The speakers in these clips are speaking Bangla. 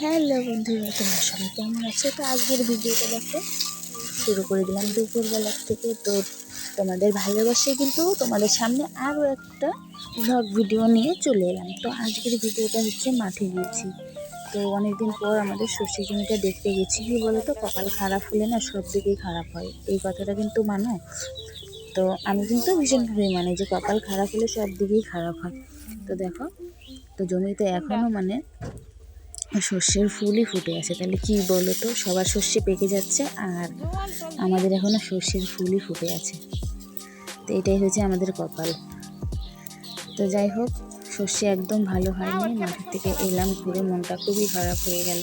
হ্যালো বন্ধুরা তোমরা সবাই কেমন আছো? তো আজকের ভিডিওটা দেখো, শুরু করে দিলাম দুপুরবেলার থেকে। তো তোমাদের ভালোবাসে কিন্তু তোমাদের সামনে আরও একটা ব্লগ ভিডিও নিয়ে চলে এলাম। তো আজকের ভিডিওটা হচ্ছে মাঠে গিয়েছি। তো অনেকদিন পর আমাদের সর্ষে জমিটা দেখতে গেছি। কি বলো তো কপাল খারাপ হলে না সব দিকেই খারাপ হয়। এই কথাটা কিন্তু মানো? তো আমি কিন্তু ভীষণভাবে মানে যে কপাল খারাপ হলে সব দিকেই খারাপ হয়। তো দেখো, তো জমিতে এখনও মানে সর্ষের ফুলই ফুটে আছে। তাহলে কি বলো তো সবার সর্ষে পেকে যাচ্ছে আর আমাদের এখনও সর্ষের ফুলই ফুটে আছে। তো এটাই হচ্ছে আমাদের কপাল। তো যাই হোক, সর্ষে একদম ভালো হয়নি। মাঠের থেকে এলাম ঘুরে মনটা খুবই খারাপ হয়ে গেল।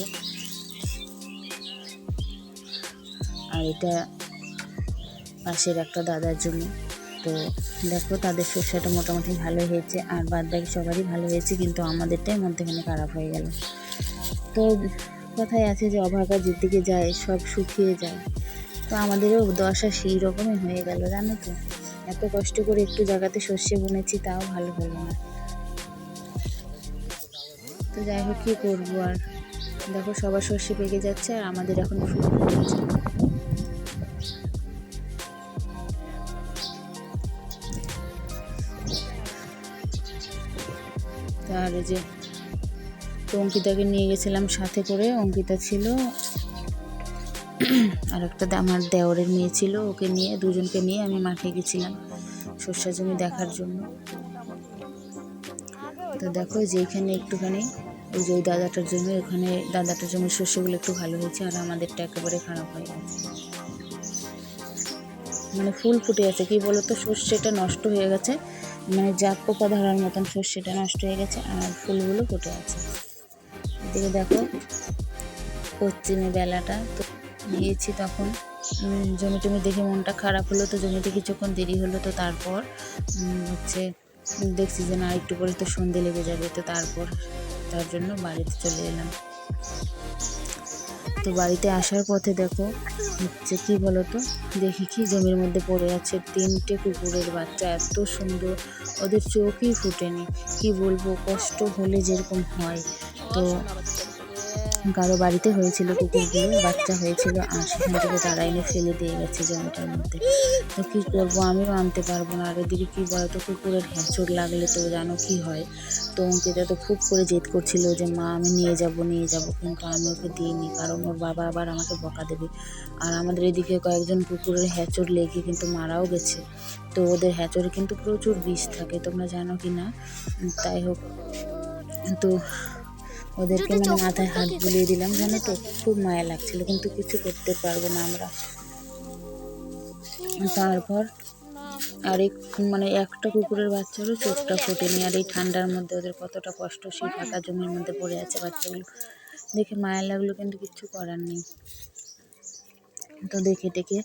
আর এটা পাশের একটা দাদার জমি তো দেখো, তাদের শস্যটা মোটামুটি ভালো হয়েছে। আর বাদ বাকি সবারই ভালো হয়েছে, কিন্তু আমাদেরটাই মধ্যখানে খারাপ হয়ে গেল। তো কথায় আছে যে অভাগা যেদিকে যায়, সব শুকিয়ে যায়। তো আমাদেরও দশা সেই রকমই হয়ে গেল, জানো তো? এত কষ্ট করে একটু জায়গাতে শস্যে বুনেছি, তাও ভালো হলো না। তো যাই হোক, কী করব আর? দেখো, সবার শস্যে পেকে যাচ্ছে আর আমাদের এখন ফুটেছে যে তো অঙ্কিতাকে নিয়ে গেছিলাম সাথে করে। অঙ্কিতা ছিল। আর একটা আমার দেওরের মেয়ে ছিল, ওকে নিয়ে, দুজনকে নিয়ে আমি মাঠে গেছিলাম সর্ষা জমি দেখার জন্য। তো দেখো যে এখানে একটুখানি, ওই যে ওই দাদাটার জন্য ওখানে দাদাটার জন্য শস্যগুলো একটু ভালো হয়েছে আর আমাদেরটা একেবারে খারাপ হয়ে গেছে। মানে ফুল ফুটে আছে, কি বলতো? সর্ষেটা নষ্ট হয়ে গেছে। মানে জাপ পোকা ধরার মতন সর্ষেটা নষ্ট হয়ে গেছে আর ফুলগুলো ফুটে আছে। এদিকে দেখো, পশ্চিমে বেলাটা, তো গিয়েছি তখন। জমি টমি দেখে মনটা খারাপ হলো, তো জমিতে কিছুক্ষণ দেরি হলো, তো তারপর হচ্ছে দেখছি যে না, একটু পরে তো সন্ধে লেগে যাবে, তো তারপর তার জন্য বাড়িতে চলে এলাম। তো বাড়িতে আসার পথে দেখো, হচ্ছে কি বলতো, দেখি কি জমির মধ্যে পড়ে আছে তিনটে কুকুরের বাচ্চা, এত সুন্দর, ওদের চোখই ফুটেনি। কি বলব, কষ্ট হলে যেরকম হয়। তো কারও বাড়িতে হয়েছিল কুকুরগুলো বাচ্চা হয়েছিল, আর সেখান থেকে তারা এনে ফেলে দিয়ে গেছে জমিটার মধ্যে। তো কী করব? আমিও আনতে পারব না। আর এদিকে কী বলতো? কুকুরের হ্যাঁচড় লাগলে তো জানো কি হয়? তো অঙ্কিতা তো খুব করে জেদ করছিল যে, মা, আমি নিয়ে যাব নিয়ে যাব। কিন্তু আমি ওকে দিইনি, কারণ ওর বাবা আবার আমাকে বকা দেবে। আর আমাদের এদিকে কয়েকজন কুকুরের হ্যাঁচড় লেগে কিন্তু মারাও গেছে। তো ওদের হ্যাঁচড়ে কিন্তু প্রচুর বিষ থাকে, তোমরা জানো কি না? তাই হোক। তো ওদেরকে মানে মাথায় হাত বুলিয়ে দিলাম জানো তো খুব মায়া লাগছিল কিন্তু কিছু করতে পারব না আমরা। তারপর আর এক মানে একটা কুকুরের বাচ্চারও চোখটা ফোটেনি আর এই ঠান্ডার মধ্যে ওদের কতটা কষ্ট সেই ফাঁকা জমির মধ্যে পড়ে আছে বাচ্চাগুলো। দেখে মায়া লাগল কিন্তু কিচ্ছু করার নেই। তো দেখে টেকে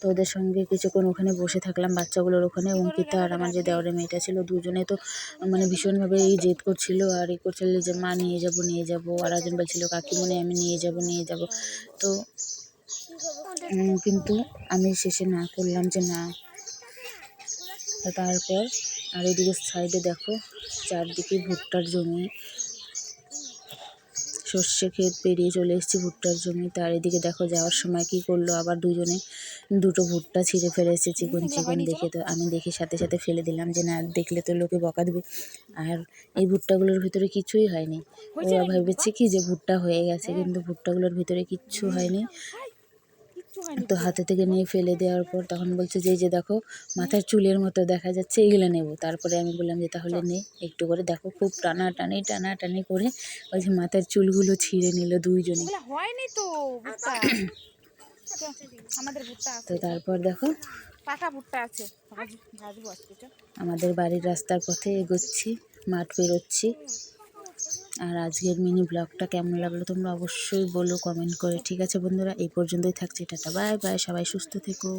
তো ওদের সঙ্গে কিছুক্ষণ ওখানে বসে থাকলাম, বাচ্চাগুলোর ওখানে। অঙ্কিতা আর আমার যে দেওয়ারের মেয়েটা ছিল, দুজনে তো মানে ভীষণভাবে এই জেদ করছিল আর ই করছিল যে, মা, নিয়ে যাব নিয়ে যাব। আর একজন বলছিল, কাকিমণি, আমি নিয়ে যাব নিয়ে যাব। তো কিন্তু আমি শেষে না করলাম যে না। তারপর আর এদিকে সাইডে দেখো, চারদিকে ভুট্টার জমি। সর্ষে ক্ষেত পেরিয়ে চলে এসেছি ভুট্টার জমি। তার এদিকে দেখো যাওয়ার সময় কি করল? আবার দুজনে দুটো ভুট্টা ছিঁড়ে ফেলেছে চিকন চিকন দেখে। তো আমি দেখে সাথে সাথে ফেলে দিলাম যে না দেখলে তো লোকে বকা দেবে। আর এই ভুট্টাগুলোর ভিতরে কিছুই হয়নি। ওরা ভেবেছে কি যে ভুট্টা হয়ে গেছে কিন্তু ভুট্টাগুলোর ভিতরে কিচ্ছু হয়নি। তো হাতে থেকে নিয়ে ফেলে দেওয়ার পর তখন বলছে যে যে দেখো মাথার চুলের মতো দেখা যাচ্ছে এগুলো নেব। তারপরে আমি বললাম যে তাহলে নে একটু করে দেখো। খুব টানা টানি টানা টানি করে ওই যে মাথার চুলগুলো ছিঁড়ে নিল দুইজনে। হয়নি তো তো, আমাদের তো তারপর দেখো। পাকা ভুট্টা আছে। আমাদের বাড়ির রাস্তার পথে এগোচ্ছি মাঠ পেরোচ্ছি। আর আজকের মিনি ব্লগটা কেমন লাগল তোমরা অবশ্যই বলো কমেন্ট করে। ঠিক আছে বন্ধুরা, এই পর্যন্তই থাকছে, টাটা বাই বাই সবাই সুস্থ থেকো।